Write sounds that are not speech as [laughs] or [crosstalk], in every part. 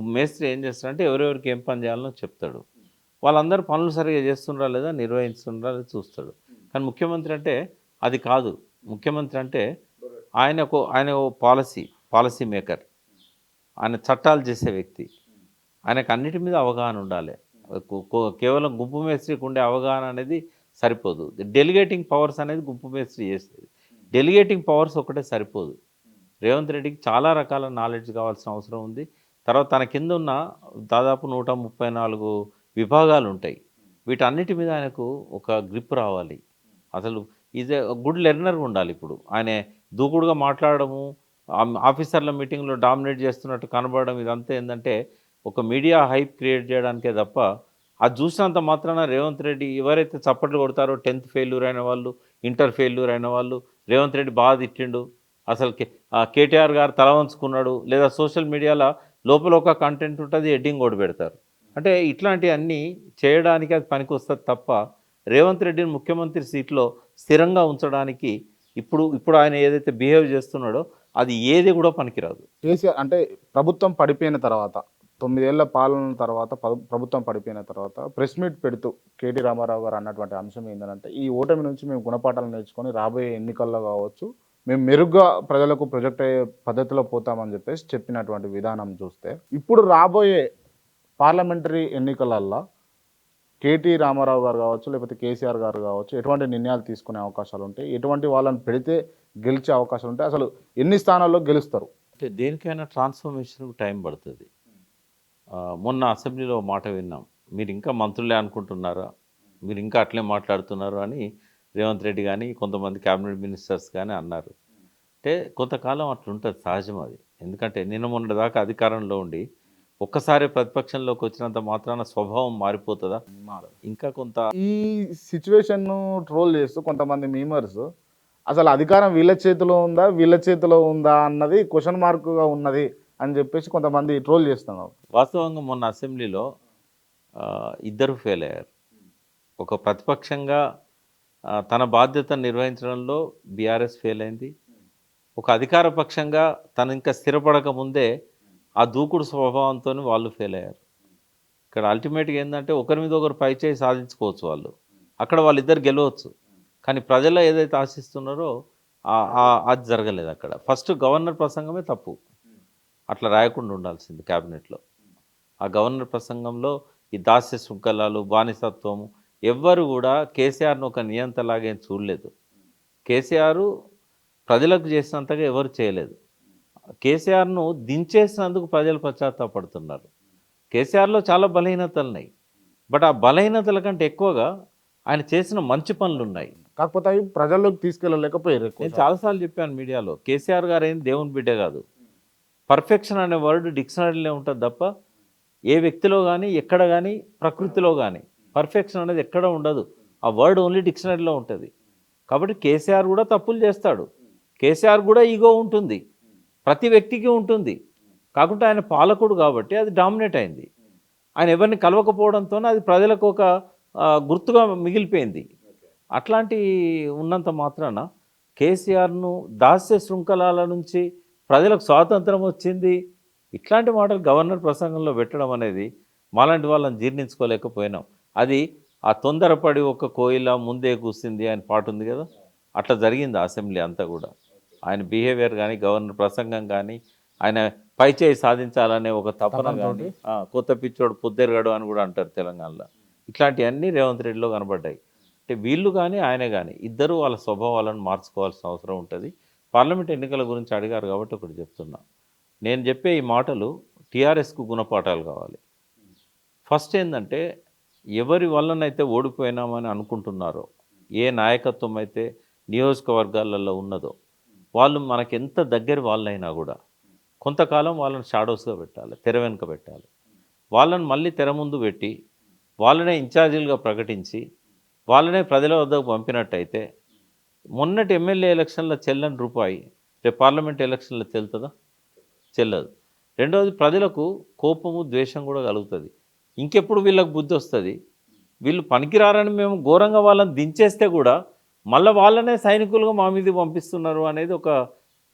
మేస్త్రి ఏం చేస్తాడంటే ఎవరెవరికి ఏం పని చేయాలనో చెప్తాడు. వాళ్ళందరూ పనులు సరిగా చేస్తుండ్రా లేదా నిర్వహిస్తుండ్రా లేదా చూస్తాడు. కానీ ముఖ్యమంత్రి అంటే అది కాదు. ముఖ్యమంత్రి అంటే ఆయన ఒక ఆయన ఓ పాలసీ పాలసీ మేకర్. ఆయన చట్టాలు చేసే వ్యక్తి. ఆయనకు అన్నిటి మీద అవగాహన ఉండాలి. కేవలం గుంపు మేస్త్రికి ఉండే అవగాహన అనేది సరిపోదు. డెలిగేటింగ్ పవర్స్ అనేది గుంపు మేస్త్రి చేసేది డెలిగేటింగ్ పవర్స్ ఒకటే సరిపోదు. రేవంత్ రెడ్డికి చాలా రకాల నాలెడ్జ్ కావాల్సిన అవసరం ఉంది. తర్వాత తన కింద ఉన్న దాదాపు నూట ముప్పై నాలుగు విభాగాలు ఉంటాయి. వీటన్నిటి మీద ఆయనకు ఒక గ్రిప్ రావాలి. అసలు ఈజ్ ఏ గుడ్ లెర్నర్ ఉండాలి ఇప్పుడు. ఆయన దూకుడుగా మాట్లాడము ఆఫీసర్ల మీటింగ్లో డామినేట్ చేస్తున్నట్టు కనబడడం ఇదంతా ఏంటంటే ఒక మీడియా హైప్ క్రియేట్ చేయడానికే తప్ప అది చూసినంత మాత్రాన రేవంత్ రెడ్డి ఎవరైతే చప్పట్లు కొడతారో టెన్త్ ఫెయిల్యూర్ అయిన వాళ్ళు ఇంటర్ ఫెయిల్యూర్ అయిన వాళ్ళు రేవంత్ రెడ్డి బాగా తిట్టిండు. అసలు కే- ఆ కేటీఆర్ గారు తల వంచుకున్నాడు లేదా సోషల్ మీడియాలో లోపల ఒక కంటెంట్ ఉంటుంది ఎడ్డింగ్ కూడా పెడతారు. అంటే ఇట్లాంటివన్నీ చేయడానికి అది పనికి వస్తుంది తప్ప రేవంత్ రెడ్డిని ముఖ్యమంత్రి సీట్లో స్థిరంగా ఉంచడానికి ఇప్పుడు ఇప్పుడు ఆయన ఏదైతే బిహేవ్ చేస్తున్నాడో అది ఏది కూడా పనికిరాదు. కేసీఆర్ అంటే ప్రభుత్వం పడిపోయిన తర్వాత తొమ్మిదేళ్ళ పాలన తర్వాత ప్రభుత్వం పడిపోయిన తర్వాత ప్రెస్ మీట్ పెడుతూ కేటీ రామారావు గారు అన్నటువంటి అంశం ఏంటంటే ఈ ఓటమి నుంచి మేము గుణపాఠాలు నేర్చుకొని రాబోయే ఎన్నికల్లో కావచ్చు మేము మెరుగ్గా ప్రజలకు ప్రొజెక్ట్ అయ్యే పద్ధతిలో పోతామని చెప్పేసి చెప్పినటువంటి విధానం చూస్తే ఇప్పుడు రాబోయే పార్లమెంటరీ ఎన్నికలల్లో కేటీ రామారావు గారు కావచ్చు లేకపోతే కేసీఆర్ గారు కావచ్చు ఎటువంటి నిర్ణయాలు తీసుకునే అవకాశాలు ఉంటాయి? ఎటువంటి వాళ్ళని పెడితే గెలిచే అవకాశాలు ఉంటాయి? అసలు ఎన్ని స్థానాల్లో గెలుస్తారు? అంటే దేనికైనా ట్రాన్స్ఫర్మేషన్కి టైం పడుతుంది. మొన్న అసెంబ్లీలో మాట విన్నాం. మీరు ఇంకా మంత్రులే అనుకుంటున్నారా? మీరు ఇంకా అట్లే మాట్లాడుతున్నారు అని రేవంత్ రెడ్డి కానీ కొంతమంది క్యాబినెట్ మినిస్టర్స్ కానీ అన్నారు. అంటే కొంతకాలం అట్లుంటుంది సహజం అది. ఎందుకంటే నిన్న మొన్న దాకా అధికారంలో ఉండి ఒక్కసారి ప్రతిపక్షంలోకి వచ్చినంత మాత్రాన స్వభావం మారిపోతుందా? ఇంకా కొంత ఈ సిచ్యువేషన్ ట్రోల్ చేస్తూ కొంతమంది మీమర్స్ అసలు అధికారం వీళ్ళ చేతిలో ఉందా వీళ్ళ చేతిలో ఉందా అన్నది క్వశ్చన్ మార్క్గా ఉన్నది అని చెప్పేసి కొంతమంది ట్రోల్ చేస్తున్నారు. వాస్తవంగా మొన్న అసెంబ్లీలో ఇద్దరు ఫెయిల్ అయ్యారు. ఒక ప్రతిపక్షంగా తన బాధ్యతను నిర్వహించడంలో బీఆర్ఎస్ ఫెయిల్ అయింది. ఒక అధికార పక్షంగా తను ఇంకా స్థిరపడక ముందే ఆ దూకుడు స్వభావంతో వాళ్ళు ఫెయిల్ అయ్యారు. ఇక్కడ అల్టిమేట్గా ఏంటంటే ఒకరి మీద ఒకరు పై చేయి సాధించుకోవచ్చు వాళ్ళు. అక్కడ వాళ్ళిద్దరు గెలవచ్చు. కానీ ప్రజలు ఏదైతే ఆశిస్తున్నారో ఆ- అది జరగలేదు అక్కడ. ఫస్ట్ గవర్నర్ ప్రసంగమే తప్పు. అట్లా రాయకుండా ఉండాల్సింది క్యాబినెట్లో ఆ గవర్నర్ ప్రసంగంలో ఈ దాస్య శృంఖలాలు బానిసత్వము ఎవ్వరు కూడా కేసీఆర్ను ఒక నియంతలాగా ఏం చూడలేదు. కేసీఆర్ ప్రజలకు చేసినంతగా ఎవరు చేయలేదు. కేసీఆర్ను దించేసినందుకు ప్రజలు పశ్చాత్తాపడుతున్నారు. కేసీఆర్లో చాలా బలహీనతలు ఉన్నాయి బట్ ఆ బలహీనతల కంటే ఎక్కువగా ఆయన చేసిన మంచి పనులు ఉన్నాయి కాకపోతే అవి ప్రజల్లోకి తీసుకెళ్ళలేకపోయారు నేను చాలాసార్లు చెప్పాను మీడియాలో కేసీఆర్ గారు ఏంది దేవుని బిడ్డ కాదు. పర్ఫెక్షన్ అనే వర్డ్ డిక్షనరీలో ఉంటుంది తప్ప ఏ వ్యక్తిలో కానీ ఎక్కడ కానీ ప్రకృతిలో కానీ పర్ఫెక్షన్ అనేది ఎక్కడ ఉండదు. ఆ వర్డ్ ఓన్లీ డిక్షనరీలో ఉంటుంది. కాబట్టి కేసీఆర్ కూడా తప్పులు చేస్తాడు. కేసీఆర్ కూడా ఈగో ఉంటుంది. ప్రతి వ్యక్తికి ఉంటుంది. కాకుండా ఆయన పాలకుడు కాబట్టి అది డామినేట్ అయింది. ఆయన ఎవరిని కలవకపోవడంతో అది ప్రజలకు ఒక గుర్తుగా మిగిలిపోయింది. అట్లాంటి ఉన్నంత మాత్రాన కేసీఆర్ను దాస్య శృంఖలాల నుంచి ప్రజలకు స్వాతంత్రం వచ్చింది. ఇట్లాంటి మాటలు గవర్నర్ ప్రసంగంలో పెట్టడం అనేది మాలాంటి వాళ్ళని జీర్ణించుకోలేకపోయినాం. అది ఆ తొందరపడి ఒక కోయిల ముందే కూసింది అని పాట ఉంది కదా? అట్లా జరిగింది అసెంబ్లీ అంతా కూడా. ఆయన బిహేవియర్ కానీ గవర్నర్ ప్రసంగం కానీ ఆయన పైచేయి సాధించాలనే ఒక తపన? కానీ కొత్త పిచ్చోడు పొద్దెరగడు అని కూడా అంటారు తెలంగాణలో. ఇట్లాంటివన్నీ రేవంత్ రెడ్డిలో కనబడ్డాయి. అంటే వీళ్ళు కానీ ఆయన కానీ ఇద్దరు వాళ్ళ స్వభావాలను మార్చుకోవాల్సిన అవసరం ఉంటుంది. పార్లమెంట్ ఎన్నికల గురించి అడిగారు కాబట్టి ఒకటి చెప్తున్నా. నేను చెప్పే ఈ మాటలు టీఆర్ఎస్కు గుణపాఠాలు కావాలి. ఫస్ట్ ఏంటంటే ఎవరి వల్లనైతే ఓడిపోయినామని అనుకుంటున్నారో ఏ నాయకత్వం అయితే నియోజకవర్గాలలో ఉన్నదో వాళ్ళు మనకి ఎంత దగ్గర వాళ్ళైనా కూడా కొంతకాలం వాళ్ళని షాడోస్గా పెట్టాలి తెర వెనుక పెట్టాలి. వాళ్ళని మళ్ళీ తెర ముందు పెట్టి వాళ్ళనే ఇన్ఛార్జీలుగా ప్రకటించి వాళ్ళనే ప్రజల వద్దకు పంపినట్టయితే మొన్నటి ఎమ్మెల్యే ఎలక్షన్లో చెల్లని రూపాయి రేపు పార్లమెంట్ ఎలక్షన్లో చెల్తుందా చెల్లదు. రెండవది ప్రజలకు కోపము ద్వేషం కూడా కలుగుతుంది. ఇంకెప్పుడు వీళ్ళకి బుద్ధి వస్తుంది? వీళ్ళు పనికిరారని మేము ఘోరంగా వాళ్ళని దించేస్తే కూడా మళ్ళీ వాళ్ళనే సైనికులుగా మా మీద పంపిస్తున్నారు అనేది ఒక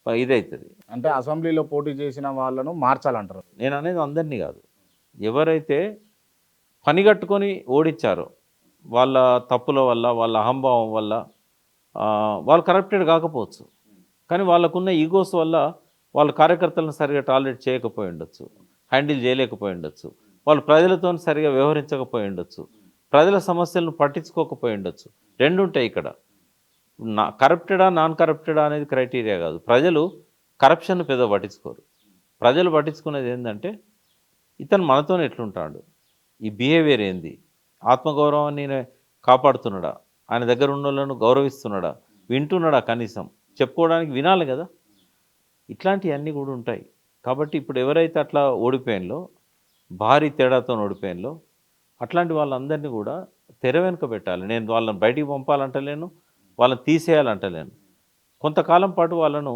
ఇదవుతుంది అంటే అసెంబ్లీలో పోటీ చేసిన వాళ్ళను మార్చాలంటారు. నేను అనేది అందరినీ కాదు. ఎవరైతే పని కట్టుకొని ఓడించారో వాళ్ళ తప్పుల వల్ల వాళ్ళ అహంభావం వల్ల వాళ్ళు కరప్టెడ్ కాకపోవచ్చు. కానీ వాళ్ళకున్న ఈగోస్ వల్ల వాళ్ళ కార్యకర్తలను సరిగా టాలరేట్ చేయకపోయి ఉండొచ్చు హ్యాండిల్ చేయలేకపోయి ఉండొచ్చు. వాళ్ళు ప్రజలతో సరిగా వ్యవహరించకపోయి ఉండొచ్చు. ప్రజల సమస్యలను పట్టించుకోకపోయి ఉండొచ్చు. రెండు ఉంటాయి ఇక్కడ. నా కరప్టెడా నాన్ కరప్టెడా అనేది క్రైటీరియా కాదు. ప్రజలు కరప్షన్ పెద్ద పట్టించుకోరు. ప్రజలు పట్టించుకునేది ఏంటంటే ఇతను మనతో ఎట్లుంటాడు? ఈ బిహేవియర్ ఏంది? ఆత్మగౌరవాన్ని నేను కాపాడుతున్నాడా? ఆయన దగ్గర ఉన్న వాళ్ళను గౌరవిస్తున్నాడా? వింటున్నాడా కనీసం? చెప్పుకోవడానికి వినాలి కదా? ఇట్లాంటివన్నీ కూడా ఉంటాయి. కాబట్టి ఇప్పుడు ఎవరైతే అట్లా ఓడిపోయినలో భారీ తేడాతో ఓడిపోయినలో అట్లాంటి వాళ్ళందరినీ కూడా తెర వెనుక పెట్టాలి. నేను వాళ్ళని బయటికి పంపాలంటలేను వాళ్ళని తీసేయాలంటలేను. కొంతకాలం పాటు వాళ్ళను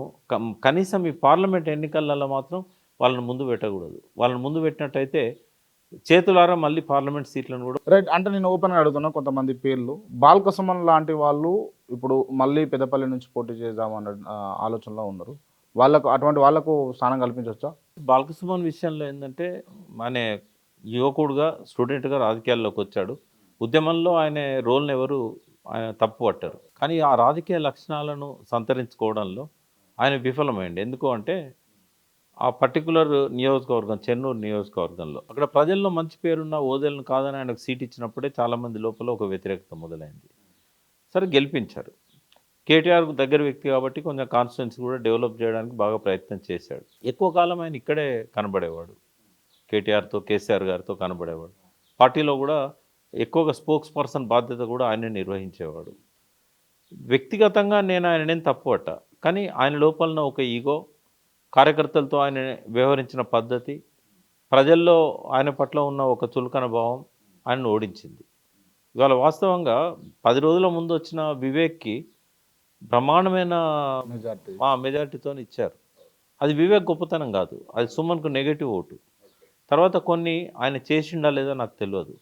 కనీసం ఈ పార్లమెంట్ ఎన్నికలలో మాత్రం వాళ్ళని ముందు పెట్టకూడదు. వాళ్ళని ముందు పెట్టినట్టయితే చేతులారా మళ్ళీ పార్లమెంట్ సీట్లను కూడా రైట్ అంటే నేను ఓపెన్గా అడుగుతున్నా కొంతమంది పేర్లు. బాల్కసుమన్ లాంటి వాళ్ళు ఇప్పుడు మళ్ళీ పెద్దపల్లి నుంచి పోటీ చేద్దామన్న ఆలోచనలో ఉన్నారు. వాళ్ళకు అటువంటి వాళ్ళకు స్థానం కల్పించవచ్చా? బాలకృష్ణ విషయంలో ఏంటంటే మన యువకుడుగా స్టూడెంట్గా రాజకీయాల్లోకి వచ్చాడు. ఉద్యమంలో ఆయన రోల్ని ఎవరు ఆయన తప్పు పట్టారు. కానీ ఆ రాజకీయ లక్షణాలను సంతరించుకోవడంలో ఆయన విఫలమైంది ఎందుకు అంటే ఆ పర్టికులర్ నియోజకవర్గం చెన్నూరు నియోజకవర్గంలో. అక్కడ ప్రజల్లో మంచి పేరున్న ఓదెలను కాదని ఆయనకు సీట్ ఇచ్చినప్పుడే చాలామంది లోపల ఒక వ్యతిరేకత మొదలైంది. సరే గెలిపించారు. కేటీఆర్ దగ్గర వ్యక్తి కాబట్టి కొంచెం కాన్స్టిట్యున్సీ కూడా డెవలప్ చేయడానికి బాగా ప్రయత్నం చేశాడు. ఎక్కువ కాలం ఆయన ఇక్కడే కనబడేవాడు. కేటీఆర్తో కేసీఆర్ గారితో కనబడేవాడు. పార్టీలో కూడా ఎక్కువగా స్పోక్స్ పర్సన్ బాధ్యత కూడా ఆయనే నిర్వహించేవాడు. వ్యక్తిగతంగా నేను ఆయన నేను తప్పుపట్ట. కానీ ఆయన లోపలన ఒక ఈగో కార్యకర్తలతో ఆయన వ్యవహరించిన పద్ధతి ప్రజల్లో ఆయన పట్ల ఉన్న ఒక చులకన భావం ఆయనను ఓడించింది. ఇవాళ వాస్తవంగా పది రోజుల ముందు వచ్చిన వివేక్కి బ్రహ్మాండమైన మెజార్టీ. మెజారిటీతో ఇచ్చారు. అది వివేక్ గొప్పతనం కాదు. అది సుమన్కు నెగటివ్ ఓటు. తర్వాత కొన్ని ఆయన చేసిండా లేదో నాకు తెలియదు.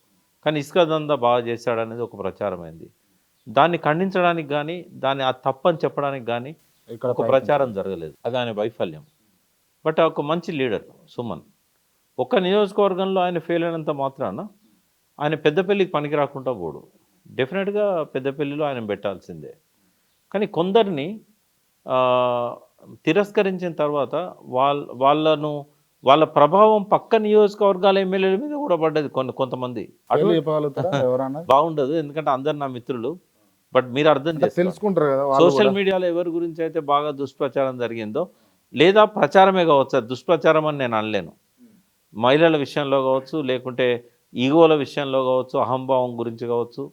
కానీ ఇసుక దందా బాగా చేశాడనేది ఒక ప్రచారమైంది. దాన్ని ఖండించడానికి కానీ దాన్ని ఆ తప్పని చెప్పడానికి కానీ ఇక్కడ ఒక ప్రచారం జరగలేదు. అది ఆయన వైఫల్యం. బట్ ఒక మంచి లీడర్ సుమన్. ఒక్క నియోజకవర్గంలో ఆయన ఫెయిల్ అయినంత మాత్రాన ఆయన పెద్దపల్లికి పనికి రాకుండా పోడు. డెఫినెట్గా పెద్దపల్లిలో ఆయన పెట్టాల్సిందే. కానీ కొందరిని తిరస్కరించిన తర్వాత వాళ్ళ వాళ్ళను వాళ్ళ ప్రభావం పక్క నియోజకవర్గాల ఎమ్మెల్యేల మీద కూడా పడ్డది కొన్ని కొంతమంది. [laughs] బాగుండదు. ఎందుకంటే అందరు నా మిత్రులు. బట్ మీరు అర్థం చేసుకోవాలి. తెలుసుకుంటారు కదా సోషల్. మీడియాలో ఎవరి గురించి అయితే బాగా దుష్ప్రచారం జరిగిందో లేదా ప్రచారమే కావచ్చు దుష్ప్రచారం అని నేను అనలేను. మహిళల విషయంలో కావచ్చు లేకుంటే ఈగోల విషయంలో కావచ్చు అహంభావం గురించి కావచ్చు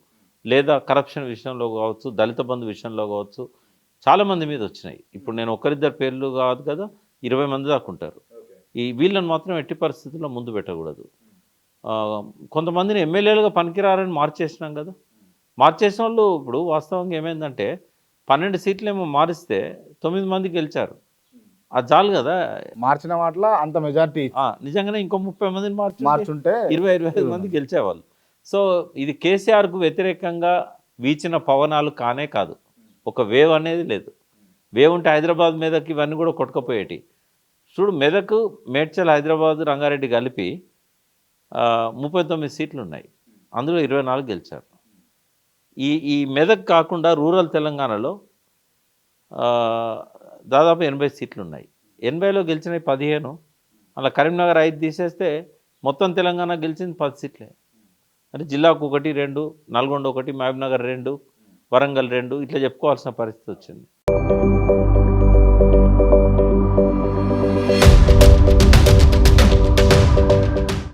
లేదా కరప్షన్ విషయంలో కావచ్చు దళిత బంధు విషయంలో కావచ్చు చాలామంది మీద వచ్చినాయి. ఇప్పుడు నేను ఒకరిద్దరు పేర్లు కాదు కదా ఇరవై మంది దాకా ఉంటారు. ఈ వీళ్ళని మాత్రం ఎట్టి పరిస్థితుల్లో ముందు పెట్టకూడదు. ఆ, కొంతమందిని ఎమ్మెల్యేలుగా పనికిరారని మార్చేసినాం కదా. మార్చేసిన వాళ్ళు ఇప్పుడు వాస్తవంగా ఏమైందంటే పన్నెండు సీట్లు ఏమో మారిస్తే తొమ్మిది మంది గెలిచారు. అది చాలు కదా. మార్చిన వాటిలో అంత మెజార్టీ నిజంగానే ఇంకో ముప్పై మందిని మార్చి మార్చుంటే ఇరవై ఇరవై ఐదు మంది. గెలిచేవాళ్ళు. సో ఇది కేసీఆర్కు వ్యతిరేకంగా వీచిన పవనాలు కానే కాదు. ఒక వేవ్ అనేది లేదు. వేవ్ ఉంటే హైదరాబాద్ మీదకి ఇవన్నీ కూడా కొట్టుకపోయేటి. చూడు మెదక్ మేడ్చల్ హైదరాబాద్ రంగారెడ్డి కలిపి ముప్పై తొమ్మిది సీట్లు ఉన్నాయి అందులో ఇరవై నాలుగు గెలిచారు. ఈ ఈ మెదక్ కాకుండా రూరల్ తెలంగాణలో దాదాపు ఎనభై సీట్లు ఉన్నాయి ఎనభైలో గెలిచినవి పదిహేను. అలా కరీంనగర్ ఐదు తీసేస్తే మొత్తం తెలంగాణ గెలిచింది పది సీట్లే. అంటే జిల్లాకు ఒకటి రెండు నల్గొండ ఒకటి మహబూబ్నగర్ రెండు వరంగల్ రెండు ఇట్లా చెప్పుకోవాల్సిన పరిస్థితి వచ్చింది.